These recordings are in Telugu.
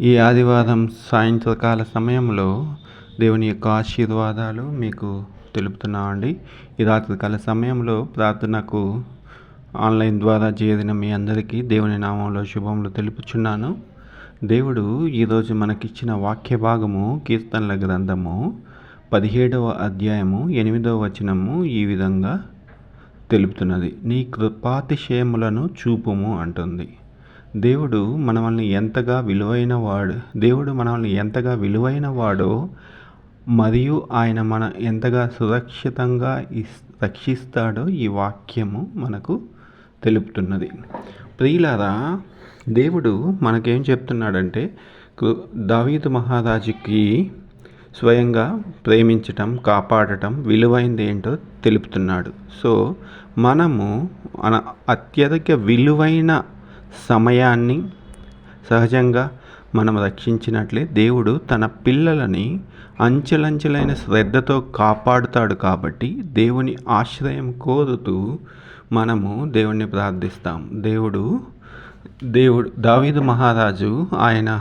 ఈ ఆదివారం సాయంత్రకాల సమయంలో దేవుని యొక్క ఆశీర్వాదాలు మీకు తెలుపుతున్నామండి ఈ రాత్రికాల సమయంలో ప్రార్థనకు ఆన్లైన్ ద్వారా చేరిన మీ అందరికీ దేవుని నామంలో శుభములు తెలుపుచున్నాను. దేవుడు ఈరోజు మనకిచ్చిన వాక్య భాగము కీర్తనల గ్రంథము పదిహేడవ అధ్యాయము ఎనిమిదవ వచనము ఈ విధంగా తెలుపుతున్నది. నీ కృపాతిశయములను చూపుము అంటుంది. దేవుడు మనల్ని ఎంతగా విలువైన వాడు? దేవుడు మనల్ని ఎంతగా విలువైన వాడో మరియు ఆయన మన ఎంతగా సురక్షితంగా రక్షిస్తాడో ఈ వాక్యము మనకు తెలుపుతున్నది. ప్రియులారా దేవుడు మనకేం చెప్తున్నాడంటే దావీదు మహారాజుకి స్వయంగా ప్రేమించటం కాపాడటం విలువైంది ఏంటో తెలుపుతున్నాడు. సో మనము మన అత్యధిక విలువైన సమయాన్ని సహజంగా మనం రక్షించినట్లే దేవుడు తన పిల్లలని అంచెలంచెలైన శ్రద్ధతో కాపాడుతాడు కాబట్టి దేవుని ఆశ్రయం కోరుతూ మనము దేవుణ్ణి ప్రార్థిస్తాం. దేవుడు దేవుడు దావీదు మహారాజు ఆయన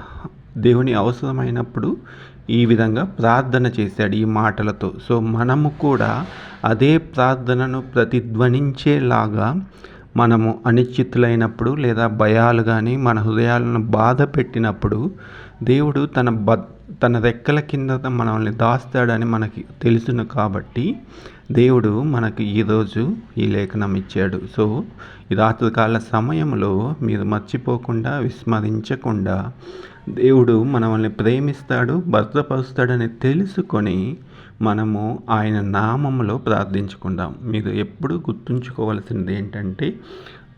దేవుని అవసరమైనప్పుడు ఈ విధంగా ప్రార్థన చేశాడు ఈ మాటలతో. సో మనము కూడా అదే ప్రార్థనను ప్రతిధ్వనించేలాగా మనము అనిశ్చితులైనప్పుడు లేదా భయాలు కానీ మన హృదయాలను బాధ పెట్టినప్పుడు దేవుడు తన బ తన రెక్కల కింద మనల్ని దాస్తాడని మనకి తెలుసును కాబట్టి దేవుడు మనకు ఈరోజు ఈ లేఖనం ఇచ్చాడు. సో ఈ రాత్రికాల సమయంలో మీరు మర్చిపోకుండా విస్మరించకుండా దేవుడు మనల్ని ప్రేమిస్తాడు భద్రపరుస్తాడని తెలుసుకొని మనము ఆయన నామంలో ప్రార్థించుకుందాం. మీరు ఎప్పుడు గుర్తుంచుకోవాల్సింది ఏంటంటే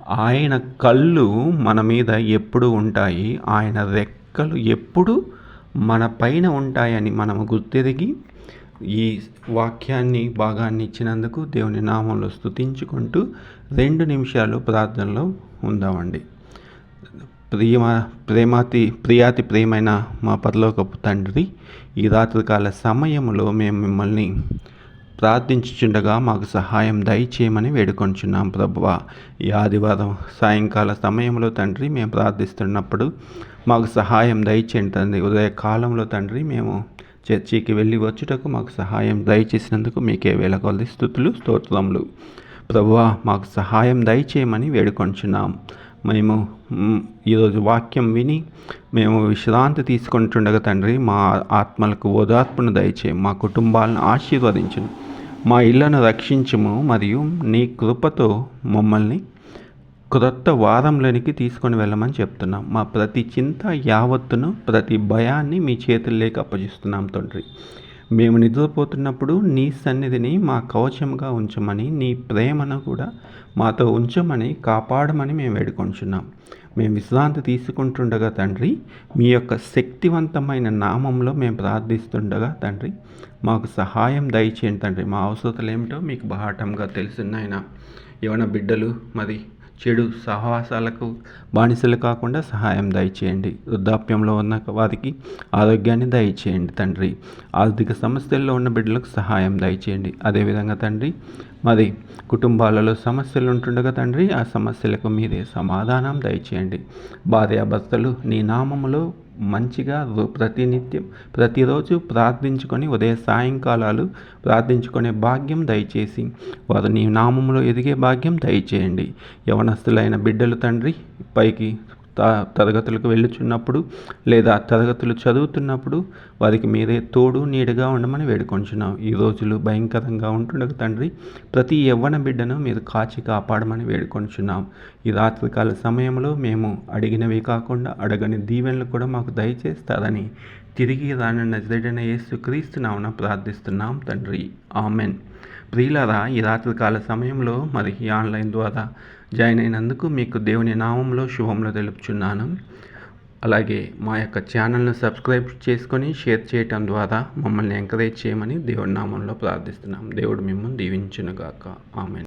ఆయన కళ్ళు మన మీద ఎప్పుడు ఉంటాయి ఆయన రెక్కలు ఎప్పుడు మన పైన ఉంటాయని మనము గుర్తెరిగి ఈ వాక్యాన్ని భాగాన్ని ఇచ్చినందుకు దేవుని నామంలో స్థుతించుకుంటూ రెండు నిమిషాలు ప్రార్థనలో ఉందామండి. ప్రియమ ప్రేమాతి ప్రియాతి ప్రేమైన మా పరలోకపు తండ్రి ఈ రాత్రికాల సమయంలో మేము మిమ్మల్ని ప్రార్థించుచుండగా మాకు సహాయం దయచేయమని వేడుకొంచున్నాం ప్రభువ. ఈ ఆదివారం సాయంకాల సమయంలో తండ్రి మేము ప్రార్థిస్తున్నప్పుడు మాకు సహాయం దయచేయండి తండ్రి. ఉదయ కాలంలో తండ్రి మేము చర్చికి వెళ్ళి వచ్చుటకు మాకు సహాయం దయచేసినందుకు మీకే వేల కొలది స్థుతులు స్తోత్రములు. ప్రభువ మాకు సహాయం దయచేయమని వేడుకొంచున్నాం. మేము ఈరోజు వాక్యం విని మేము విశ్రాంతి తీసుకుంటుండగా తండ్రి మా ఆత్మలకు ఓదార్పును దయచే మా కుటుంబాలను ఆశీర్వదించును. మా ఇళ్ళను రక్షించము మరియు నీ కృపతో మమ్మల్ని క్రొత్త వారంలోనికి తీసుకొని వెళ్ళమని చెప్తున్నాం. మా ప్రతి చింత యావత్తును ప్రతి భయాన్ని మీ చేతుల్లోకి అప్పజిస్తున్నాం తండ్రి. మేము నిద్రపోతున్నప్పుడు నీ సన్నిధిని మా కవచంగా ఉంచమని నీ ప్రేమను కూడా మాతో ఉంచమని కాపాడమని మేము వేడుకొంచున్నాం. మేము విశ్రాంతి తీసుకుంటుండగా తండ్రి మీ యొక్క శక్తివంతమైన నామంలో మేము ప్రార్థిస్తుండగా తండ్రి మాకు సహాయం దయచేయండి తండ్రి. మా అవసరతలు ఏమిటో మీకు బహాటంగా తెలిసినాయన ఏమైనా బిడ్డలు మరి చెడు సహవాసాలకు బానిసలు కాకుండా సహాయం దయచేయండి. వృద్ధాప్యంలో ఉన్న వారికి ఆరోగ్యాన్ని దయచేయండి తండ్రి. ఆర్థిక సమస్యల్లో ఉన్న బిడ్డలకు సహాయం దయచేయండి. అదేవిధంగా తండ్రి మరి కుటుంబాలలో సమస్యలు ఉంటుండగా తండ్రి ఆ సమస్యలకు మీరే సమాధానం దయచేయండి. భార్యాభర్తలు నీ నామములో మంచిగా ప్రతినిత్యం ప్రతిరోజు ప్రార్థించుకొని ఉదయ సాయంకాలాలు ప్రార్థించుకునే భాగ్యం దయచేసి వారు నీ నామంలో ఎదిగే భాగ్యం దయచేయండి. యవనస్తులైన బిడ్డలు తండ్రి పైకి తరగతులకు వెళ్ళుచున్నప్పుడు లేదా తరగతులు చదువుతున్నప్పుడు వారికి మీరే తోడు నీడగా ఉండమని వేడుకొంచున్నాం. ఈ రోజులు భయంకరంగా ఉంటుండగా తండ్రి ప్రతి యవ్వన బిడ్డను మీరు కాచి కాపాడమని వేడుకొంచున్నాం. ఈ రాత్రికాల సమయంలో మేము అడిగినవి కాకుండా అడగని దీవెనలు కూడా మాకు దయచేస్తారని తిరిగి రానున్న జడన యేసు క్రీస్తునామన ప్రార్థిస్తున్నాం తండ్రి. ఆమెన్. ప్రియులరా ఈ రాత్రికాల సమయంలో మరి ఆన్లైన్ ద్వారా జాయిన్ అయినందుకు మీకు దేవుని నామంలో శుభంలో తెలుపుచున్నాను. అలాగే మా యొక్క ఛానల్ను సబ్స్క్రైబ్ చేసుకొని షేర్ చేయటం ద్వారా మమ్మల్ని ఎంకరేజ్ చేయమని దేవుడి నామంలో ప్రార్థిస్తున్నాం. దేవుడు మిమ్మల్ని దీవించునుగాక. ఆమె